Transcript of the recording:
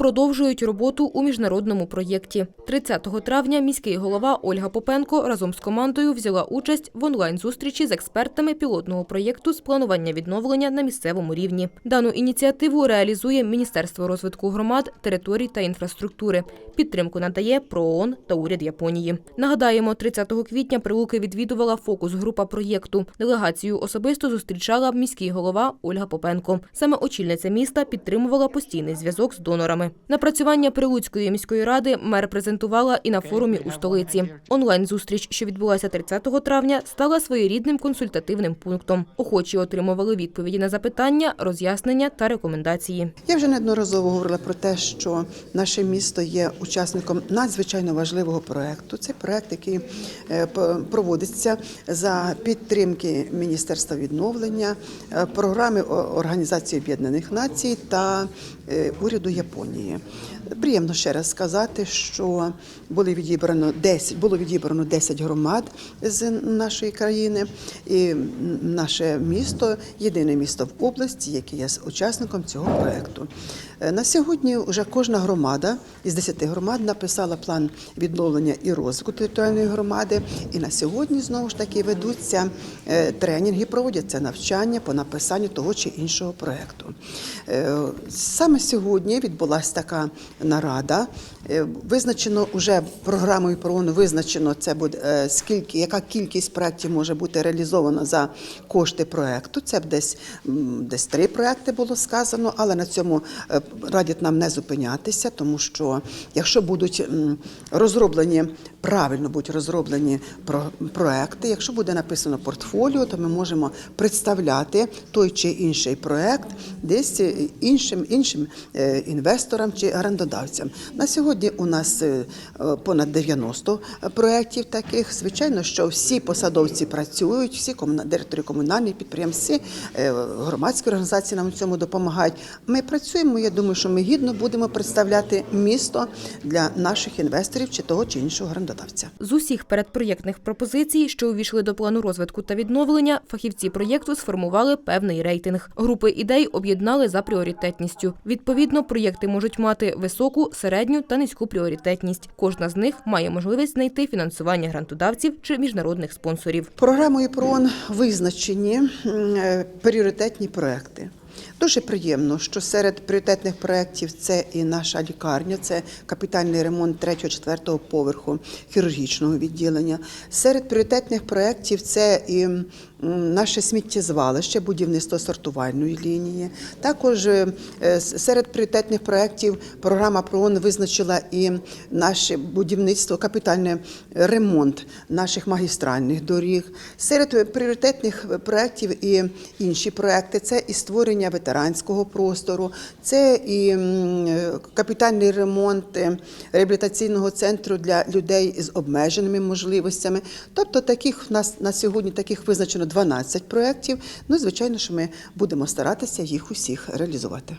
продовжують роботу у міжнародному проєкті. 30 травня міський голова Ольга Попенко разом з командою взяла участь в онлайн-зустрічі з експертами пілотного проєкту з планування відновлення на місцевому рівні. Дану ініціативу реалізує Міністерство розвитку громад, територій та інфраструктури. Підтримку надає ПРООН та уряд Японії. Нагадаємо, 30 квітня Прилуки відвідувала фокус-група проєкту. Делегацію особисто зустрічала міський голова Ольга Попенко. Саме очільниця міста підтримувала постійний зв'язок з донорами. Напрацювання Прилуцької міської ради мер презентувала і на форумі у столиці. Онлайн-зустріч, що відбулася 30 травня, стала своєрідним консультативним пунктом. Охочі отримували відповіді на запитання, роз'яснення та рекомендації. Я вже неодноразово говорила про те, що наше місто є учасником надзвичайно важливого проекту. Це проект, який е, проводиться за підтримки Міністерства відновлення, е, програми Організації Об'єднаних Націй та е, уряду Японії. Приємно ще раз сказати, що були відібрано 10, було відібрано 10 громад з нашої країни, і наше місто єдине місто в області, яке є учасником цього проекту. Е, На сьогодні вже кожна громада із 10 громад написала план відновлення і розвитку територіальної громади. І на сьогодні знову ж таки ведуться е, тренінги, проводяться навчання по написанню того чи іншого проекту. Е, Саме сьогодні відбулася така нарада. Е, Визначено вже програмою ПРООН визначено це буде е, скільки, яка кількість проєктів може бути реалізована за кошти проекту. Це десь десь три проекти було сказано, але на цьому е, радять нам не зупинятися, тому що якщо будуть розроблені правильно будуть розроблені проекти, якщо буде написано портфоліо, то ми можемо представляти той чи інший проект десь іншим іншим е, інвесторам чи орендодавцям. На сьогодні у нас е, е, понад 90 проєктів таких. Звичайно, що всі посадовці працюють, всі директори комунальних підприємств, е, громадські організації нам у цьому допомагають. Ми працюємо. Я думаю, що ми гідно будемо представляти місто для наших інвесторів чи того чи іншого орендодавця. З усіх передпроєктних пропозицій, що увійшли до плану розвитку та відновлення, фахівці проєкту сформували певний рейтинг. Групи ідей об'єднали за пріоритетністю. Відповідно, проєкти можуть мати високу, середню та низьку пріоритетність. Кожна з них має можливість знайти фінансування грантодавців чи міжнародних спонсорів. Програмою ПРООН визначені е, пріоритетні проекти. Дуже приємно, що серед пріоритетних проєктів це і наша лікарня, це капітальний ремонт 3-4 поверху хірургічного відділення. Серед пріоритетних проєктів це і наше сміттєзвалище, будівництво сортувальної лінії. Також е, серед пріоритетних проєктів програма ПРООН визначила і наше будівництво, капітальний ремонт наших магістральних доріг. Серед пріоритетних проєктів і інші проекти це і створення ветеранського простору, це і капітальний ремонт е, реабілітаційного центру для людей з обмеженими можливостями. Тобто таких в нас на сьогодні таких визначено 12 проєктів. Ну, і, звичайно, що ми будемо старатися їх усіх реалізувати.